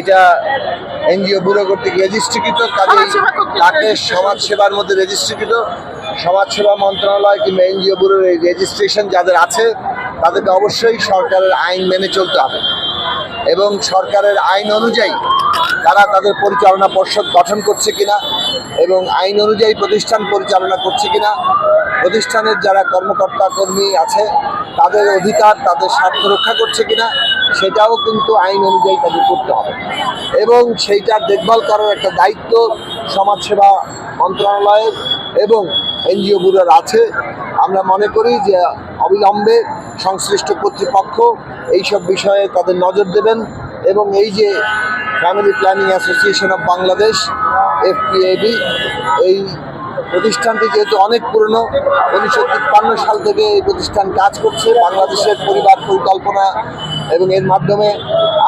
এটা NGO bureau কর্তৃক রেজিস্ট্রিকৃত কাজে তাকে registered। সমাজ সেবার মধ্যে রেজিস্ট্রিকৃত, সমাজসেবা মন্ত্রণালয় কিংবা এনজিও ব্যুরোর এই রেজিস্ট্রেশন যাদের আছে, তাদেরকে অবশ্যই সরকারের আইন মেনে চলতে হবে এবং সরকারের আইন অনুযায়ী তারা তাদের পরিচালনা পর্ষদ গঠন করছে কিনা, এবং আইন অনুযায়ী প্রতিষ্ঠান পরিচালনা করছে কিনা, প্রতিষ্ঠানের যারা কর্মকর্তা কর্মী আছে, তাদের অধিকার, তাদের স্বার্থ রক্ষা করছে কিনা সেটাও কিন্তু আইন অনুযায়ী তাদের করতে হবে। এবং সেইটার দেখভাল করার একটা দায়িত্ব সমাজসেবা মন্ত্রণালয়ের এবং এনজিও ব্যুরোর আছে। আমরা মনে করি যে অবিলম্বে সংশ্লিষ্ট কর্তৃপক্ষ এইসব বিষয়ে তাদের নজর দেবেন এবং এই যে family planning association of Bangladesh, FPAB, এই প্রতিষ্ঠানটি যেহেতু অনেক পুরনো, উনিশশো তিপ্পান্ন সাল থেকে এই প্রতিষ্ঠান কাজ করছে। বাংলাদেশের পরিবার পরিকল্পনা এবং এর মাধ্যমে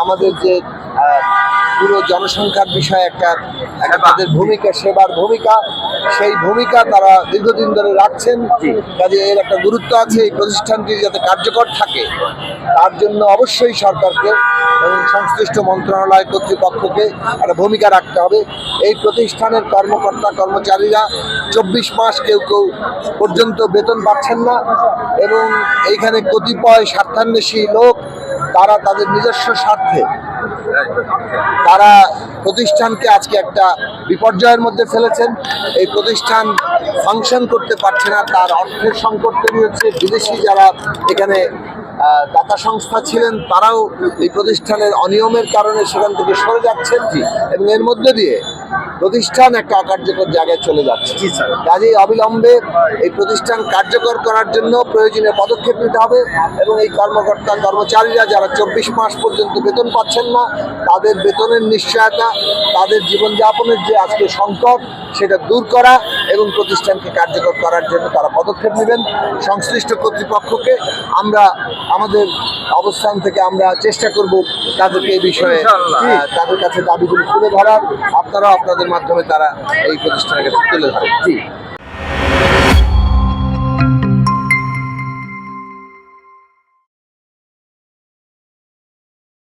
আমাদের যে পুরো জনসংখ্যার বিষয়ে একটা তাদের ভূমিকা সেবার ভূমিকা সেই ভূমিকা তারা দীর্ঘদিন ধরে রাখছেন। কাজে এর একটা গুরুত্ব আছে এই প্রতিষ্ঠানটি যাতে কার্যকর থাকে তার জন্য অবশ্যই সরকারকে এবং সংশ্লিষ্ট মন্ত্রণালয় কর্তৃপক্ষকে একটা ভূমিকা রাখতে হবে। এই প্রতিষ্ঠানের কর্মকর্তা কর্মচারীরা চব্বিশ মাস কেউ কেউ পর্যন্ত বেতন পাচ্ছেন না এবং এইখানে কতিপয় স্বার্থান্বেষী লোক তারা তাদের নিজস্ব স্বার্থে তারা প্রতিষ্ঠানকে আজকে একটা বিপর্যয়ের মধ্যে ফেলেছেন। এই প্রতিষ্ঠান ফাংশন করতে পারছে না তার অর্থের সংকট তৈরি হচ্ছে। বিদেশি যারা এখানে দাতা সংস্থা ছিলেন তারাও এই প্রতিষ্ঠানের অনিয়মের কারণে সেখান থেকে সরে যাচ্ছেন। এবং এর মধ্যে দিয়ে প্রতিষ্ঠান একটা অকার্যকর জায়গায় চলে যাচ্ছে। কাজেই অবিলম্বে এই প্রতিষ্ঠান কার্যকর করার জন্য প্রয়োজনীয় পদক্ষেপ নিতে হবে এবং এই কর্মকর্তা কর্মচারীরা যারা চব্বিশ মাস পর্যন্ত বেতন পাচ্ছেন না তাদের বেতনের নিশ্চয়তা তাদের জীবনযাপনের যে আজকে সংকট সেটা দূর করা এবং প্রতিষ্ঠানকে কার্যকর করার জন্য তারা পদক্ষেপ নেবেন। সংশ্লিষ্ট কর্তৃপক্ষকে আমরা আমাদের অবস্থান থেকে আমরা চেষ্টা করব তাদেরকে এই বিষয়ে তাদের কাছে দাবিগুলি তুলে ধরার। আপনারাও আপনাদের মাধ্যমে তারা এই প্রতিষ্ঠানের কাছে তুলে ধরেন। জি।